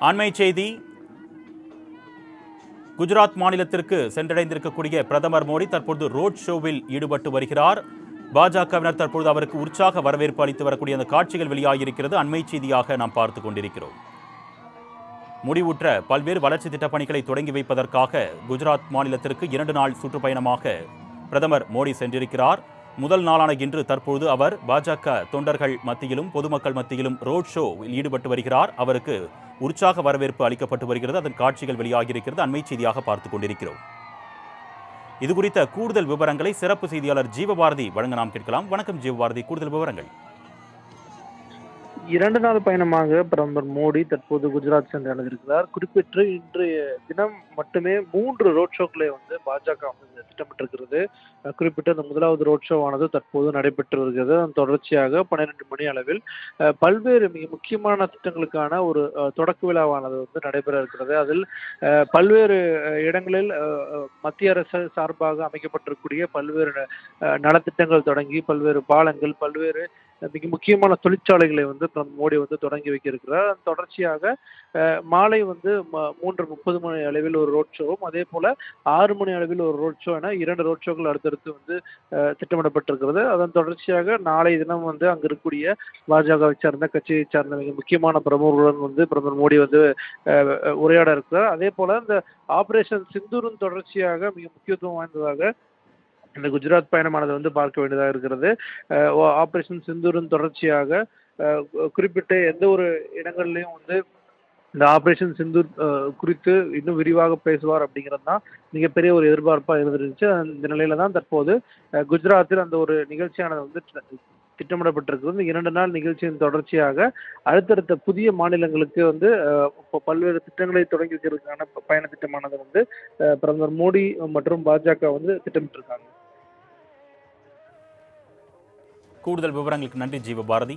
அண்மை செய்தி. குஜராத் மாநிலத்திற்கு சென்றடைந்திருக்கக்கூடிய பிரதமர் மோடி தற்பொழுது ரோட் ஷோவில் ஈடுபட்டு வருகிறார். பாஜகவினர் தற்பொழுது அவருக்கு உற்சாக வரவேற்பு அளித்து வரக்கூடிய அந்த காட்சிகள் வெளியாகியிருக்கிறது. அண்மை செய்தியாக நாம் பார்த்து கொண்டிருக்கிறோம். முடிவுற்ற பல்வேறு வளர்ச்சி திட்டப் பணிகளை தொடங்கி வைப்பதற்காக குஜராத் மாநிலத்திற்கு இரண்டு நாள் சுற்றுப்பயணமாக பிரதமர் மோடி சென்றிருக்கிறார். முதல் நாளான இன்று தற்பொழுது அவர் பாஜக தொண்டர்கள் மத்தியிலும் பொதுமக்கள் மத்தியிலும் ரோட் ஷோவில் ஈடுபட்டு வருகிறார். அவருக்கு உற்சாக வரவேற்பு அளிக்கப்பட்டு வருகிறது. அதன் காட்சிகள் வெளியாகியிருக்கிறது. அண்மை செய்தியாக பார்த்து கொண்டிருக்கிறோம். இது குறித்த கூடுதல் விவரங்களை சிறப்பு செய்தியாளர் ஜீவபாரதி வழங்க நாம் கேட்கலாம். வணக்கம் ஜீவபாரதி. கூடுதல் விவரங்கள். இரண்டு நாள் பயணமாக பிரதமர் மோடி தற்போது குஜராத் சென்றடைந்திருக்கிறார் குறிப்பிட்டு இன்றைய தினம் மட்டுமே மூன்று ரோட் ஷோக்களை வந்து பாஜக வந்து திட்டமிட்டிருக்கிறது. அஹ் குறிப்பிட்டு அந்த முதலாவது ரோட் ஷோவானது தற்போது நடைபெற்று வருகிறது. அதன் தொடர்ச்சியாக பன்னிரண்டு மணி அளவில் பல்வேறு மிக முக்கியமான திட்டங்களுக்கான ஒரு தொடக்க விழாவானது வந்து நடைபெற இருக்கிறது. அதில் பல்வேறு இடங்களில் மத்திய அரசு சார்பாக அமைக்கப்பட்டிருக்கக்கூடிய பல்வேறு நலத்திட்டங்கள் தொடங்கி பல்வேறு பாலங்கள் பல்வேறு மிக முக்கியமான தொழிற்சாலைகளை வந்து பிரதமர் மோடி வந்து தொடங்கி வைக்க இருக்கிறார் அதன் தொடர்ச்சியாக மாலை வந்து ம- மூன்று முப்பது மணி அளவில் ஒரு ரோட் ஷோவும் அதே போல ஆறு மணி அளவில் ஒரு ரோட் ஷோ என இரண்டு ரோட் ஷோக்கள் அடுத்தடுத்து வந்து திட்டமிடப்பட்டிருக்கிறது. அதன் தொடர்ச்சியாக நாளை தினம் வந்து அங்கு இருக்கக்கூடிய பாஜகவை சார்ந்த கட்சியை சார்ந்த மிக முக்கியமான பிரமுகர்களுடன் வந்து பிரதமர் மோடி வந்து உரையாட இருக்கிறார் அதே போல இந்த ஆபரேஷன் சிந்தூரின் தொடர்ச்சியாக மிக முக்கியத்துவம் வாய்ந்ததாக இந்த குஜராத் பயணமானது வந்து பார்க்க வேண்டியதாக இருக்கிறது. ஓ- ஆபரேஷன் சிந்தூரின் தொடர்ச்சியாக குறிப்பிட்ட எந்த ஒரு இடங்கள்லையும் வந்து இந்த ஆபரேஷன் சிந்தூர் குறித்து இன்னும் விரிவாக பேசுவார் அப்படிங்கிறது தான் மிகப்பெரிய ஒரு எதிர்பார்ப்பாக இருந்துருந்துச்சு அந்த நிலையில தான் தற்போது குஜராத்தில் அந்த ஒரு நிகழ்ச்சியானது வந்து தி- திட்டமிடப்பட்டிருக்கிறது. இந்த இரண்டு நாள் நிகழ்ச்சியின் தொடர்ச்சியாக அடுத்தடுத்த புதிய மாநிலங்களுக்கு வந்து பல்வேறு திட்டங்களை தொடங்கி வைக்கிறதுக்கான பயண திட்டமானது வந்து பிரதமர் மோடி மற்றும் பாஜக வந்து திட்டமிட்டிருக்காங்க. கூடுதல் விவரங்களுக்கு நன்றி ஜீவபாரதி.